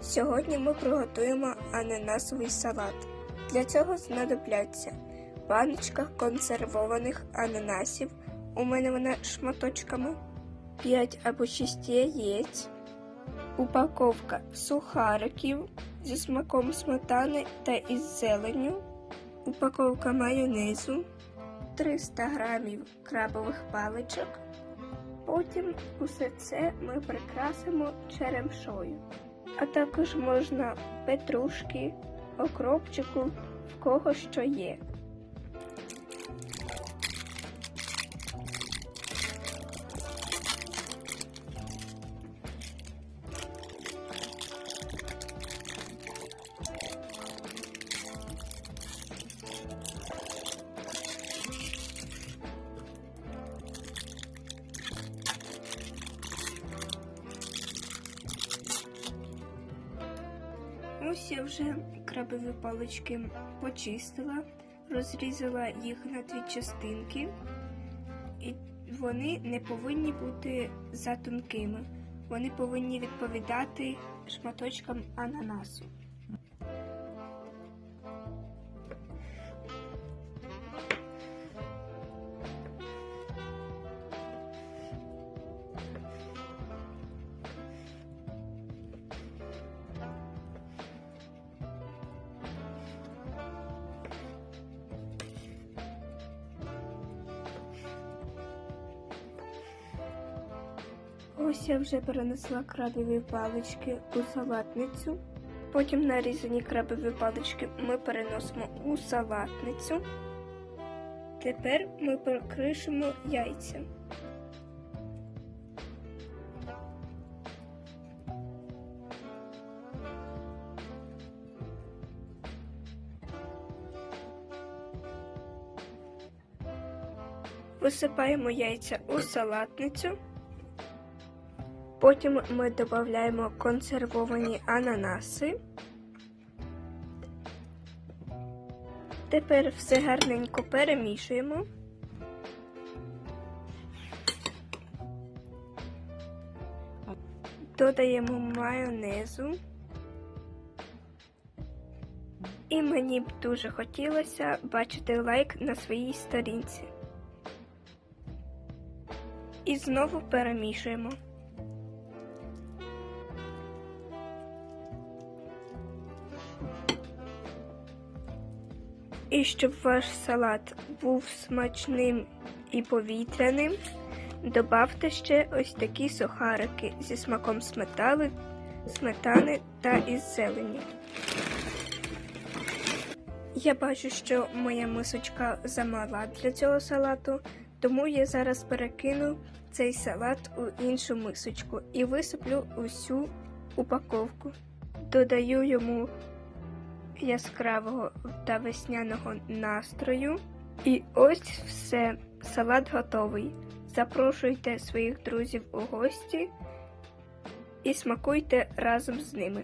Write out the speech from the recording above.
Сьогодні ми приготуємо ананасовий салат. Для цього знадобляться баночка консервованих ананасів. У мене вона шматочками, 5 або 6 яєць, упаковка сухариків зі смаком сметани та із зеленню, упаковка майонезу, 300 грамів крабових паличок. Потім усе це ми прикрасимо черемшою. А також можна петрушки, окропчику, в кого що є. Ось я вже крабові палички почистила, розрізала їх на дві частинки, і вони не повинні бути за тонкими. Вони повинні відповідати шматочкам ананасу. Ось я вже перенесла крабові палички у салатницю. Потім нарізані крабові палички ми переносимо у салатницю. Тепер ми прикришимо яйця. Висипаємо яйця у салатницю. Потім ми додаємо консервовані ананаси. Тепер все гарненько перемішуємо. Додаємо майонезу. І мені б дуже хотілося бачити лайк на своїй сторінці. І знову перемішуємо. І щоб ваш салат був смачним і повітряним, добавте ще ось такі сухарики зі смаком сметани, сметани та із зелені. Я бачу, що моя мисочка замала для цього салату, тому я зараз перекину цей салат у іншу мисочку і висиплю усю упаковку. Додаю йому яскравого та весняного настрою. І ось все, салат готовий. Запрошуйте своїх друзів у гості і смакуйте разом з ними.